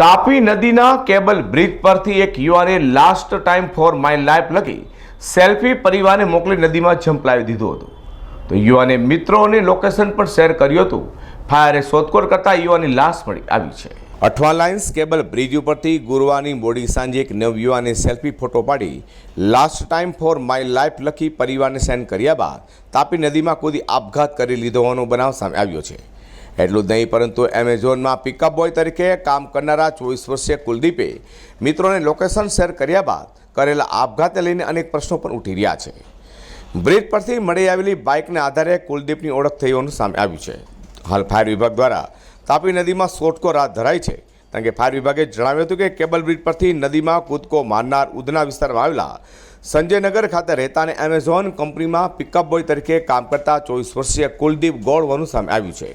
તાપી નદીના cable bridge પરથી એક યુવાને last time for my life લખી સેલ્ફી પરિવારને મોકલી નદીમાં ઝંપલાવી દીધું હતું. તો યુવાને મિત્રો અને લોકેશન પણ શેર કર્યું હતું. ફાયરે શોધખોળ કરતા યુવાની લાશ મળી આવી છે. અઠવા લાઇન્સ કેબલ બ્રિજ ઉપરથી ગુરુવારની મોડી સાંજે એક નવ યુવાને સેલ્ફી ફોટો પાડી last time for my life લખી પરિવારને સેન્ડ કર્યા બાદ તાપી નદીમાં કૂદી આપઘાત કરી લીધો હોવાનો બનાવ સામે આવ્યો છે. એટલું જ નહીં, પરંતુ એમેઝોનમાં પિકઅપ બોય તરીકે કામ કરનારા ચોવીસ વર્ષીય કુલદીપે મિત્રોને લોકેશન શેર કર્યા બાદ કરેલા આપઘાતને લઈને અનેક પ્રશ્નો પણ ઉઠી રહ્યા છે. બ્રિજ પરથી મળી આવેલી બાઇકને આધારે કુલદીપની ઓળખ થઈ હોવાનું સામે આવ્યું છે. હાલ ફાયર વિભાગ દ્વારા તાપી નદીમાં શોધખોળ હાથ ધરાઈ છે. કારણ કે ફાયર વિભાગે જણાવ્યું હતું કે કેબલ બ્રિજ પરથી નદીમાં કૂદકો મારનાર ઉધના વિસ્તારમાં આવેલા સંજયનગર ખાતે રહેતા અને એમેઝોન કંપનીમાં પિકઅપ બોય તરીકે કામ કરતા ચોવીસ વર્ષીય કુલદીપ ગોળ હોવાનું સામે આવ્યું છે.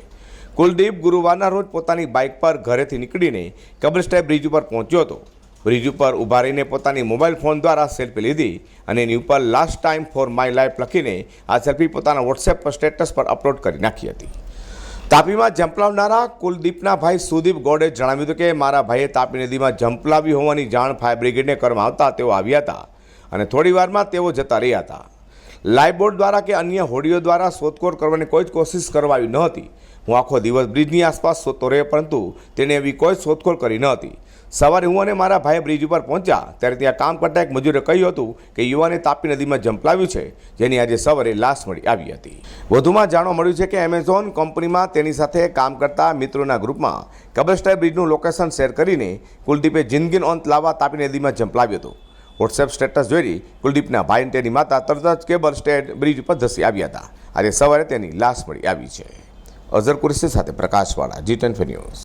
કુલદીપ ગુરુવારના રોજ પોતાની બાઇક પર ઘરેથી નીકળીને કબ્રસ્ટાઈ બ્રિજ ઉપર પહોંચ્યો હતો. બ્રિજ ઉપર ઊભા રહીને પોતાની મોબાઈલ ફોન દ્વારા સેલ્ફી લીધી અને એની ઉપર last time for my life લખીને આ સેલ્ફી પોતાના વોટ્સએપ પર સ્ટેટસ પર અપલોડ કરી નાખી હતી. તાપીમાં ઝંપલાવનારા કુલદીપના ભાઈ સુદીપ ગોડે જણાવ્યું હતું કે, મારા ભાઈએ તાપી નદીમાં ઝંપલાવી હોવાની જાણ ફાયર બ્રિગેડને કરવામાં આવતા તેઓ આવ્યા હતા અને થોડીવારમાં તેઓ જતા રહ્યા હતા. લાઈવ બોટ દ્વારા કે અન્ય હોડીઓ દ્વારા શોધખોળ કરવાની કોઈ જ કોશિશ કરવાવી ન હતી. હું આખો દિવસ બ્રિજની આસપાસ શોધતો રહ્યો, પરંતુ તેણે એવી કોઈ શોધખોળ કરી ન હતી. સવારે હું અને મારા ભાઈ બ્રિજ ઉપર પહોંચ્યા, ત્યારે ત્યાં કામ કરતા એક મજૂરે કહ્યું હતું કે, યુવાને તાપી નદીમાં ઝંપલાવ્યું છે, જેની આજે સવારે લાશ મળી આવી હતી. વધુમાં જાણવા મળ્યું છે કે, એમેઝોન કંપનીમાં તેની સાથે કામ કરતા મિત્રોના ગ્રુપમાં કબરસ્ટાઈ બ્રિજનું લોકેશન શેર કરીને કુલદીપે જિંદગીનો અંત લાવવા તાપી નદીમાં ઝંપલાવ્યું હતું. વોટ્સએપ સ્ટેટસ જોઈ કુલદીપના ભાઈ અને તેની માતા તરત જ કેબલ સ્ટેટ બ્રિજ ઉપર ધસી આવ્યા હતા. આજે સવારે તેની લાશ મળી આવી છે. અઝર કુરેશી સાથે પ્રકાશવાળા જી ટેન ન્યૂઝ